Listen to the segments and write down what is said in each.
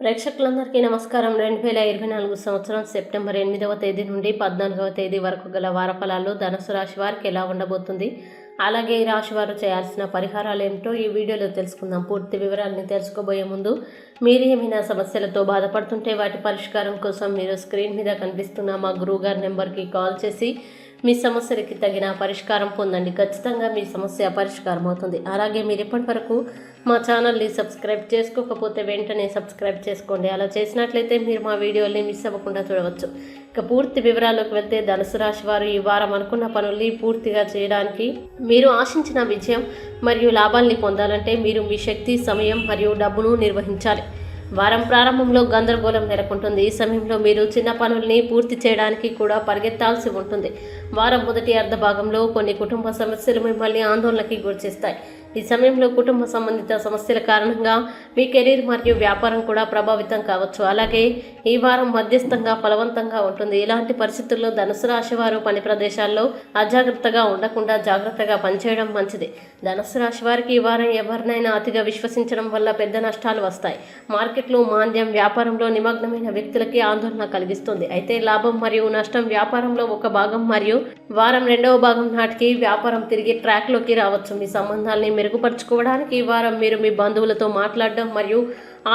ప్రేక్షకులందరికీ నమస్కారం. రెండు వేల ఇరవై నాలుగు సంవత్సరం సెప్టెంబర్ ఎనిమిదవ తేదీ నుండి పద్నాలుగవ తేదీ వరకు గల వారఫలాల్లో ధనుసు రాశి వారికి ఎలా ఉండబోతుంది? అలాగే ఈ రాశి వారు చేయాల్సిన పరిహారాలు ఏమిటో ఈ వీడియోలో తెలుసుకుందాం. పూర్తి వివరాలని తెలుసుకోబోయే ముందు మీరు ఏమైనా సమస్యలతో బాధపడుతుంటే వాటి పరిష్కారం కోసం మీరు స్క్రీన్ మీద కనిపిస్తున్న మా గురువు గారి నెంబర్కి కాల్ చేసి మీ సమస్యలకి తగిన పరిష్కారం పొందండి. ఖచ్చితంగా మీ సమస్య పరిష్కారం అవుతుంది. అలాగే మీరు ఇప్పటి వరకు మా ఛానల్ని సబ్స్క్రైబ్ చేసుకోకపోతే వెంటనే సబ్స్క్రైబ్ చేసుకోండి. అలా చేసినట్లయితే మీరు మా వీడియోని మిస్ అవ్వకుండా చూడవచ్చు. ఇక పూర్తి వివరాల్లోకి వెళ్తే ధనుసు రాశి వారు ఈ వారం అనుకున్న పనుల్ని పూర్తిగా చేయడానికి మీరు ఆశించిన విజయం మరియు లాభాల్ని పొందాలంటే మీరు మీ శక్తి సమయం మరియు డబ్బును నిర్వహించాలి. వారం ప్రారంభంలో గందరగోళం నెలకొంటుంది. ఈ సమయంలో మీరు చిన్న పనుల్ని పూర్తి చేయడానికి కూడా పరిగెత్తాల్సి ఉంటుంది. వారం మొదటి అర్ధ భాగంలో కొన్ని కుటుంబ సమస్యలు మిమ్మల్ని ఆందోళనకి గురిచేస్తాయి. ఈ సమయంలో కుటుంబ సంబంధిత సమస్యల కారణంగా మీ కెరీర్ మరియు వ్యాపారం కూడా ప్రభావితం కావచ్చు. అలాగే ఈ వారం మధ్యస్థంగా ఫలవంతంగా ఉంటుంది. ఇలాంటి పరిస్థితుల్లో ధనుసు రాశి వారు పని ప్రదేశాల్లో అజాగ్రత్తగా ఉండకుండా జాగ్రత్తగా పనిచేయడం మంచిది. ధనుసు రాశి వారికి ఈ వారం ఎవరినైనా అతిగా విశ్వసించడం వల్ల పెద్ద నష్టాలు వస్తాయి. మార్కెట్లో మాంద్యం వ్యాపారంలో నిమగ్నమైన వ్యక్తులకి ఆందోళన కలిగిస్తుంది. అయితే లాభం మరియు నష్టం వ్యాపారంలో ఒక భాగం మరియు వారం రెండవ భాగం నాటికి వ్యాపారం తిరిగి ట్రాక్లోకి రావచ్చు. మీ సంబంధాలని మెరుగుపరుచుకోవడానికి ఈ వారం మీరు మీ బంధువులతో మాట్లాడడం మరియు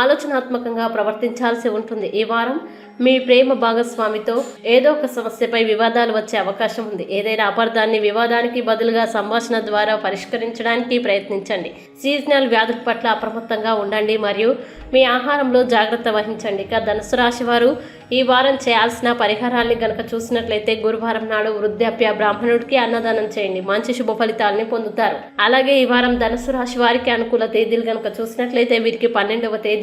ఆలోచనాత్మకంగా ప్రవర్తించాల్సి ఉంటుంది. ఈ వారం మీ ప్రేమ భాగస్వామితో ఏదో ఒక సమస్యపై వివాదాలు వచ్చే అవకాశం ఉంది. ఏదైనా అపార్థాన్ని వివాదానికి బదులుగా సంభాషణ ద్వారా పరిష్కరించడానికి ప్రయత్నించండి. సీజనల్ వ్యాధుల పట్ల అప్రమత్తంగా ఉండండి మరియు మీ ఆహారంలో జాగ్రత్త వహించండి. ఇక ధనుసు రాశి వారు ఈ వారం చేయాల్సిన పరిహారాన్ని గనక చూసినట్లయితే గురువారం నాడు వృద్ధాప్య బ్రాహ్మణుడికి అన్నదానం చేయండి. మంచి శుభ ఫలితాలని పొందుతారు. అలాగే ఈ వారం ధనుసు రాశి వారికి అనుకూల తేదీలు గనక చూసినట్లయితే వీరికి పన్నెండవ తేదీ